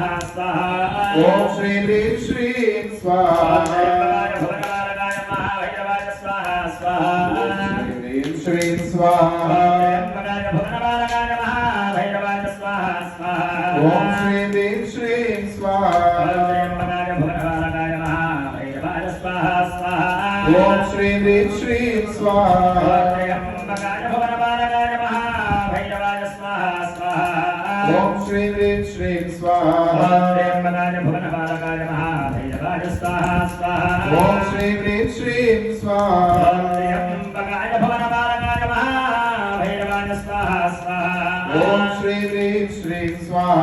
ఓం శ్రీ హ్రీం శ్రీం స్వాహీం శ్రీం స్వాహ ఓం శ్రీ హ్రీం శ్రీం స్వాహ ఓం శ్రీ హ్రీం శ్రీం స్వాహ భైరవాయ స్వాహ స్వాహ ఓం శ్రీ హ్రీం శ్రీం స్వాహ. ఓం శ్రీ హ్రీం శ్రీం స్వాహ. ఓం శ్రీ హ్రీం శ్రీం స్వాహ.